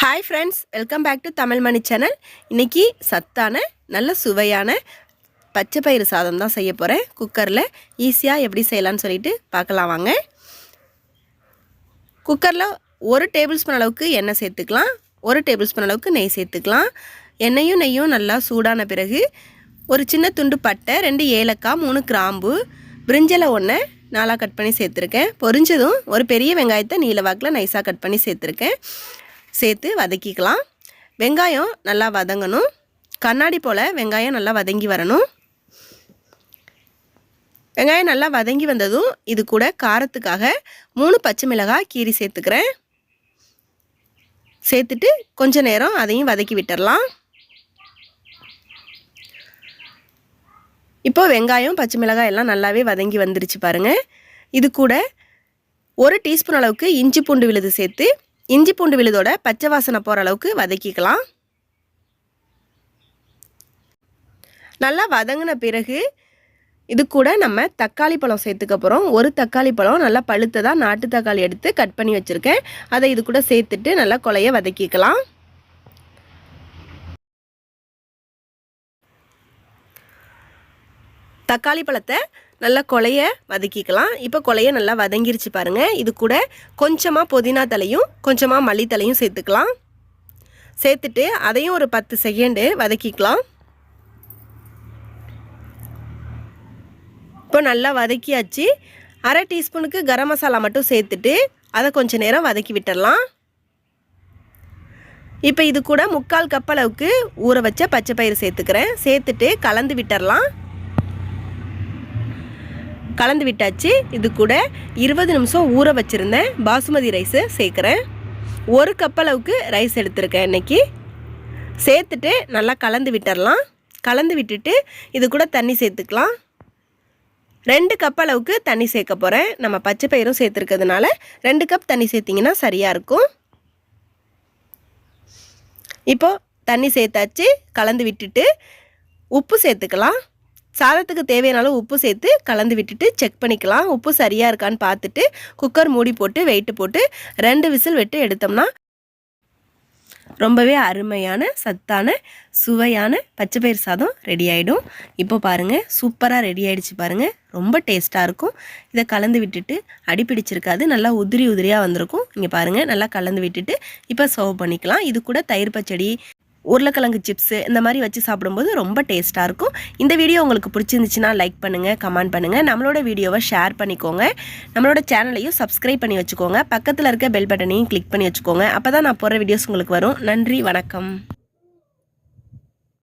Hi friends welcome back to Tamil Mani channel இன்றைக்கி சத்தான நல்ல சுவையான பச்சை பயிறு சாதம் தான் செய்ய போகிறேன் குக்கரில் ஈஸியாக எப்படி செய்யலான்னு சொல்லிட்டு பார்க்கலாம் வாங்க. குக்கரில் ஒரு டேபிள் ஸ்பூன் அளவுக்கு எண்ணெய் சேர்த்துக்கலாம். ஒரு டேபிள் ஸ்பூன் அளவுக்கு நெய் சேர்த்துக்கலாம். எண்ணெயும் நெய்யும் நல்லா சூடான பிறகு ஒரு சின்ன துண்டு பட்டை ரெண்டு ஏலக்காய் மூணு கிராம்பு பிரிஞ்சலை ஒன்று நாலாக கட் பண்ணி சேர்த்துருக்கேன். பொரிஞ்சதும் ஒரு பெரிய வெங்காயத்தை நீல வாக்கில் நைஸாக கட் பண்ணி சேர்த்துருக்கேன். சேர்த்து வதக்கிக்கலாம். வெங்காயம் நல்லா வதங்கணும். கண்ணாடி போல் வெங்காயம் நல்லா வதங்கி வரணும். வெங்காயம் நல்லா வதங்கி வந்ததும் இது கூட காரத்துக்காக மூணு பச்சை மிளகாய் கீரி சேர்த்துக்கிறேன். சேர்த்துட்டு கொஞ்ச நேரம் அதையும் வதக்கி விட்டுடலாம் இப்போ வெங்காயம் பச்சை மிளகாய் எல்லாம் நல்லாவே வதங்கி வந்துருச்சு பாருங்கள் இது கூட ஒரு டீஸ்பூன் அளவுக்கு இஞ்சி பூண்டு விழுது சேர்த்து இஞ்சி பூண்டு விழுதோட பச்சை வாசனை போகிற அளவுக்கு வதக்கிக்கலாம். நல்லா வதங்கின பிறகு இது கூட நம்ம தக்காளி பழம் சேர்த்துக்க போகிறோம் ஒரு தக்காளி பழம் நல்லா பழுத்ததாக நாட்டு தக்காளி எடுத்து கட் பண்ணி வச்சுருக்கேன். அதை இது கூட சேர்த்துட்டு நல்லா கொலையை வதக்கிக்கலாம். தக்காளி பழத்தை நல்லா கொலைய வதக்கிக்கலாம். இப்போ கொலையை நல்லா வதங்கிருச்சு பாருங்கள் இது கூட கொஞ்சமாக புதினா தலையும் கொஞ்சமாக மல்லித்தலையும் சேர்த்துக்கலாம். சேர்த்துட்டு அதையும் ஒரு பத்து செகண்டு வதக்கிக்கலாம். இப்போ நல்லா வதக்கியாச்சு. அரை டீஸ்பூனுக்கு கரம் மசாலா மட்டும் சேர்த்துட்டு அதை கொஞ்சம் நேரம் வதக்கி விட்டுடலாம் இப்போ இது கூட முக்கால் கப் அளவுக்கு ஊற வச்ச பச்சை பயிறு சேர்த்துக்கிறேன். சேர்த்துட்டு கலந்து விட்டுடலாம் கலந்து விட்டாச்சு. இது கூட இருபது நிமிஷம் ஊற வச்சுருந்தேன். பாசுமதி ரைஸு சேர்க்குறேன். ஒரு கப் அளவுக்கு ரைஸ் எடுத்திருக்கேன் இன்றைக்கி சேர்த்துட்டு நல்லா கலந்து விட்டுடலாம் கலந்து விட்டுட்டு இது கூட தண்ணி சேர்த்துக்கலாம். ரெண்டு கப் அளவுக்கு தண்ணி சேர்க்க போகிறேன் நம்ம பச்சை பயிரும் சேர்த்துருக்கிறதுனால ரெண்டு கப் தண்ணி சேர்த்திங்கன்னா சரியாக இருக்கும். இப்போது தண்ணி சேர்த்தாச்சு. கலந்து விட்டுட்டு உப்பு சேர்த்துக்கலாம். சாதத்துக்கு தேவையான அளவு உப்பு சேர்த்து கலந்து விட்டுட்டு செக் பண்ணிக்கலாம். உப்பு சரியாக இருக்கான்னு பார்த்துட்டு குக்கர் மூடி போட்டு வெயிட்டு போட்டு ரெண்டு விசில் விட்டு எடுத்தோம்னா ரொம்பவே அருமையான சத்தான சுவையான பச்சை பயிர் சாதம் ரெடி ஆகிடும் இப்போ பாருங்கள் சூப்பராக ரெடி ஆகிடுச்சு பாருங்கள் ரொம்ப டேஸ்ட்டாக இருக்கும். இதை கலந்து விட்டுட்டு அடி பிடிச்சிருக்காது. நல்லா உதிரி உதிரியாக வந்திருக்கும். இங்கே பாருங்கள் நல்லா கலந்து விட்டுட்டு இப்போ சர்வ் பண்ணிக்கலாம். இது கூட தயிர் பச்சடி உருளைக்கிழங்கு சிப்ஸு இந்த மாதிரி வச்சு சாப்பிடும்போது ரொம்ப டேஸ்ட்டாக இருக்கும். இந்த வீடியோ உங்களுக்கு பிடிச்சிருந்துச்சுன்னா லைக் பண்ணுங்கள் கமெண்ட் பண்ணுங்கள் நம்மளோட வீடியோவை ஷேர் பண்ணிக்கோங்க. நம்மளோட சேனலையும் சப்ஸ்கிரைப் பண்ணி வச்சுக்கோங்க. பக்கத்தில் இருக்க பெல் பட்டனையும் கிளிக் பண்ணி வச்சுக்கோங்க. அப்போ தான் நான் போகிற வீடியோஸ் உங்களுக்கு வரும். நன்றி வணக்கம்.